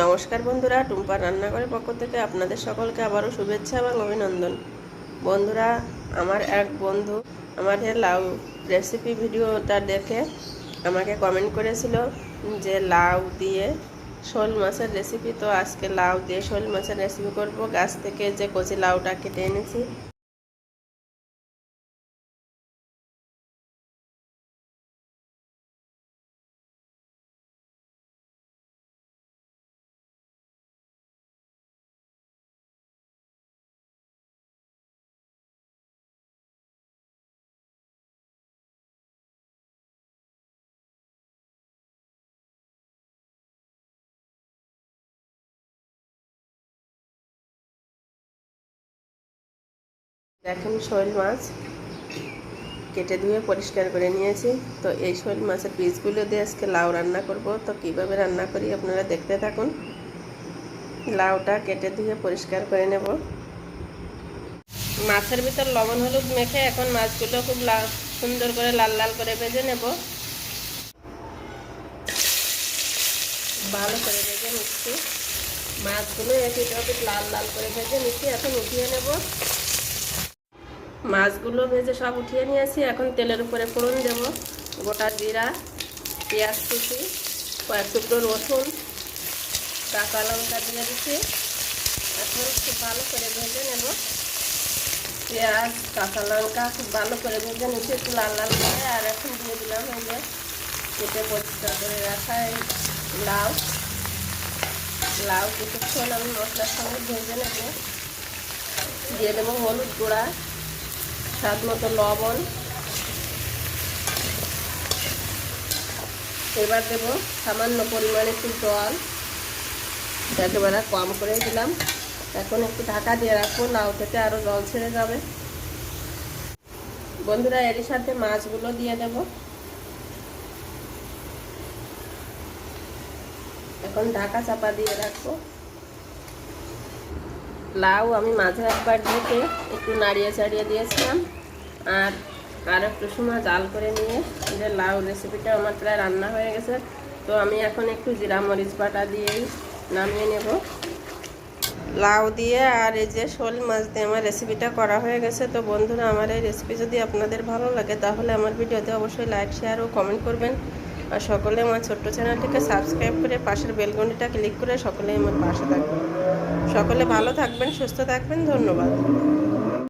নমস্কার বন্ধুরা টুম্পার রান্নাঘরের পক্ষ থেকে আপনাদের সকলকে আবারও শুভেচ্ছা এবং অভিনন্দন। বন্ধুরা, আমার এক বন্ধু এই লাউ রেসিপি ভিডিওটা দেখে আমাকে কমেন্ট করেছিল যে লাউ দিয়ে শোল মাছের রেসিপি তো আজকে লাউ দিয়ে শোল মাছের রেসিপি করব। গাছ থেকে যে কচি লাউটা কেটে এনেছি দেখেন শোল মাছ কেটে ধুয়ে পরিষ্কার করে নিয়েছি। তো এই শোল মাছের পিসগুলো দিয়ে আজকে লাউ রান্না করব। তো কীভাবে রান্না করি আপনারা দেখতে থাকুন। লাউটা কেটে ধুয়ে পরিষ্কার করে নেব। মাছের ভিতর লবণ হলুদ মেখে এখন মাছগুলো খুব সুন্দর করে লাল লাল করে ভেজে নেব। ভালো করে ভেজে নিচ্ছি। মাছগুলো একই টপিক লাল লাল করে ভেজে নিচ্ছি। এখন উঠিয়ে নেব। মাছগুলো ভেজে সব উঠিয়ে নিয়েছি। এখন তেলের উপরে ফোড়ন দেব। গোটা জিরা, পেঁয়াজ কুচি, কয়েক টুকরো রসুন, কাঁচা লঙ্কা দিয়ে দিচ্ছি। এখন খুব ভালো করে ভেজে নেব। পেঁয়াজ, কাঁচা লঙ্কা খুব ভালো করে ভেজে নিচ্ছি, একটু লাল লাল করে। আর এখন দিয়ে দিলাম এই যে কেটে পরিষ্কার করে রাখা এই লাউ। লাউ কিছুক্ষণ আমি মশলার সঙ্গে ভেজে নেব। দিয়ে দেবো হলুদ গুঁড়া। স্বাদ মতো লবণ। এবার দেব সামান্য পরিমাণে একটু জল। একেবারে কম করে দিলাম। এখন একটু ঢাকা দিয়ে রাখব লাউ থেকে আরও জল ছেড়ে যাবে। বন্ধুরা, এরই সাথে মাছগুলো দিয়ে দেব। এখন ঢাকা চাপা দিয়ে রাখব। লাউ আমি মাঝে একবার ঢেকে একটু নাড়িয়ে চাড়িয়ে দিয়েছিলাম। আর আর একটু সময় জাল করে নিয়ে যে লাউ রেসিপিটা আমার প্রায় রান্না হয়ে গেছে, তো আমি এখন একটু জিরা মরিচ বাটা দিয়েই নামিয়ে নেব। লাউ দিয়ে আর এই যে শোল মাছ দিয়ে আমার রেসিপিটা করা হয়ে গেছে, তো বন্ধুরা আমার এই রেসিপি যদি আপনাদের ভালো লাগে তাহলে আমার ভিডিওতে অবশ্যই লাইক শেয়ার ও কমেন্ট করবেন। আর সকলে আমার ছোট্ট চ্যানেলটিকে সাবস্ক্রাইব করে পাশের বেলগনিটা ক্লিক করে সকলেই আমার পাশে থাকবেন। সকলে ভালো থাকবেন, সুস্থ থাকবেন, ধন্যবাদ।